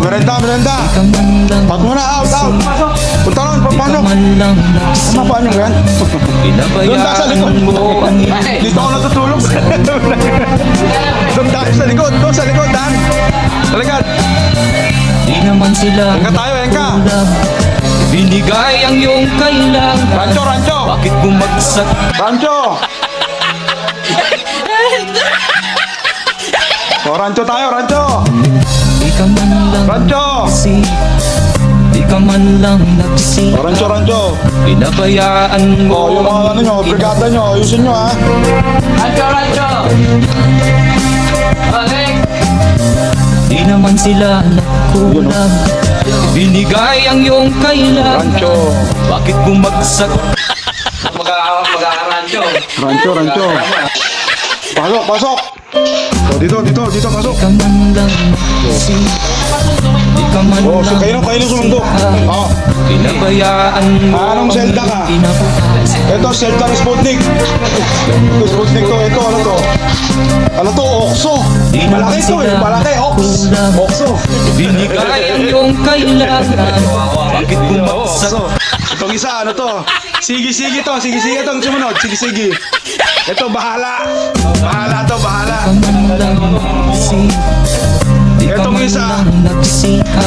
merenda, merenda. Pat muna, out, out. Punta lang, Di ka paano? man lang Ano pa nyo yan? Doon tayo sa likod. mo Dito ako natutulog. Doon tayo sa likod, doon sa likod, Dan. Talaga, Di naman sila Engka tayo, nagkulang. Binigay ang iyong kailangan Rancho, rancho. Bakit bumagsak Rancho! O, rancho tayo, rancho! Rancho! Di ka man lang nagsi O, rancho, rancho. Pinabayaan mo O, yung mga ano nyo, brigada nyo, ayusin nyo ha. Rancho, rancho! Balik! Di naman sila nagkulang Binigay ang iyong kailangan Rancho. Bakit bumagsak Mag- Mag-rancho. Rancho, rancho. Pasok, pasok! O, dito, dito, dito, pasok. Di ka man lang nagsi Di ka man O, so kayo na, kayo na sumundok. O, Pinabayaan mo Anong ang selda ka? ito, Celta Sputnik. Ito, Sputnik to, ito, ano to? Ano to, Oxo. Di Malaki to, eh, malaki, kulang. Oxo. Binigay ang iyong kailangan Bakit bumagsak. Itong isa, ano to? Sige-sige to, sige-sige to ang sumunod, sige-sige. Ito, bahala. Bahala to, bahala. Man isa.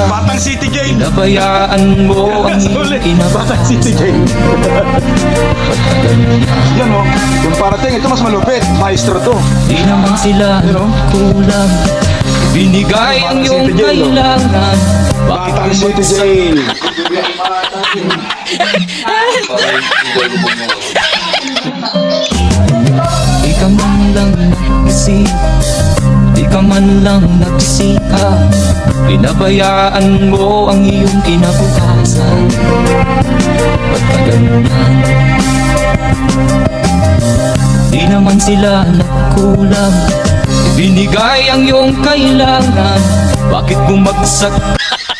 Batang City Game. Pinabayaan mo ang. Batang City Game. Yan o, yung parating, ito mas malupit. Maestro to. Di naman sila oh. kulang Binigay ang Batang iyong City oh. kailangan Bakit Batang City bumagsak nagsiha Pinabayaan mo ang iyong kinabukasan. Ba't ka ganyan? Di naman sila nagkulang. Binigay ang iyong kailangan. Bakit bumagsak